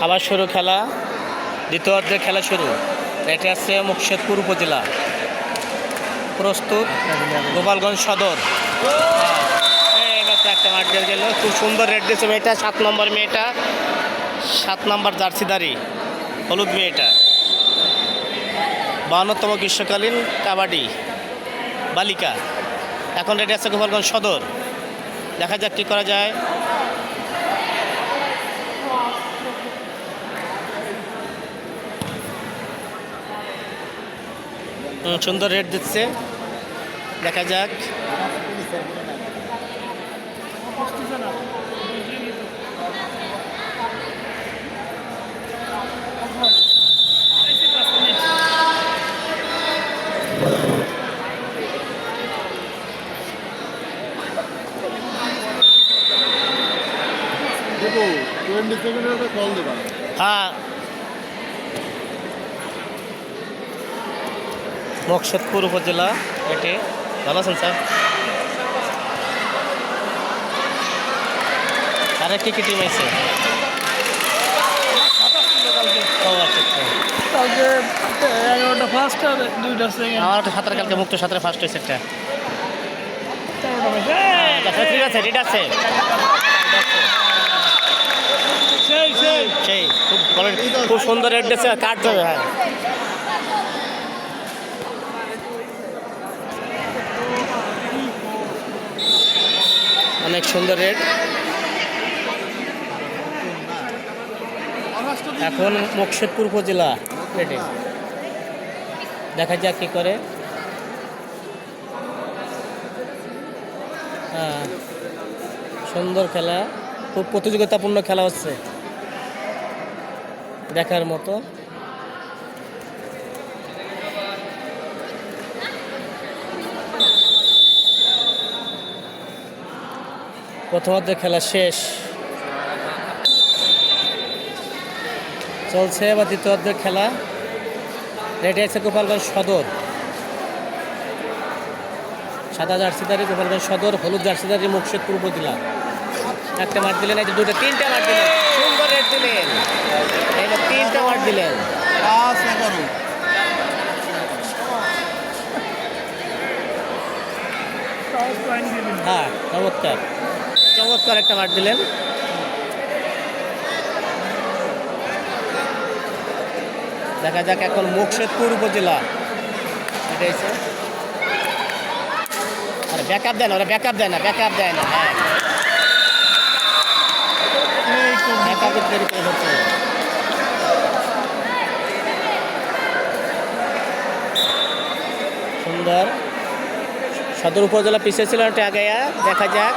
আবার শুরু খেলা। দ্বিতীয় অর্ধের খেলা শুরু। এটা আছে মুর্শিদপুর উপজেলা। প্রস্তুত গোপালগঞ্জ সদর। মাত্র একটা মাঠ দিয়ে গেল। খুব সুন্দর রেড দিয়েছে মেয়েটা, সাত নম্বর মেয়েটা। সাত নম্বর জার্সিদারি হলুদ মেয়েটা। বাহান্নতম গ্রীষ্মকালীন কাবাডি বালিকা। এখন রেডি আছে গোপালগঞ্জ সদর। দেখা যাক কী করা যায়। সুন্দর রেট দিচ্ছে। দেখা যাক। হ্যাঁ। মকসদপুর উপজেলা এটি ভালো আছেন স্যার আরে কি কি টিম আছে আমার সাঁতার কালকে মুক্ত সাঁতারে ফার্স্ট হয়েছে একটা। আচ্ছা, ঠিক আছে ঠিক আছে। সেই খুব সুন্দর কাট যাবে হ্যাঁ। অনেক সুন্দর রেট। এখন মুর্শিদপুর উপজেলা রেটে। দেখা যাক কী করে। হ্যাঁ সুন্দর খেলা, খুব প্রতিযোগিতাপূর্ণ খেলা হচ্ছে। দেখার মতো। প্রথমার্ধে খেলা শেষ। চলছে এবার দ্বিতীয়ার্ধের খেলা। রেডি আছে গোপালগঞ্জ সদর। সাদা জার্সিদারি গোপালগঞ্জ সদর, হলুদ জার্সিদারি মুর্শিদপুর উপজেলা। একটা মাঠ দিলেন, এই দুটো, তিনটা মাঠ দিলেন। সুন্দর রেট দিলেন। তিনটা মাঠ দিলেন। হ্যাঁ চমৎকার। চমৎকার একটা মাঠ দিলেন। দেখা যাক এখন মুর্শিদপুর উপজেলা। এটা আরে ব্যাকআপ দেয় না, ওরা ব্যাকআপ দেয় না ব্যাকআপ দেয় না হ্যাঁ। সুন্দর। সদর উপজেলা পিছিয়ে ছিল আগাইয়া দেখা যাক।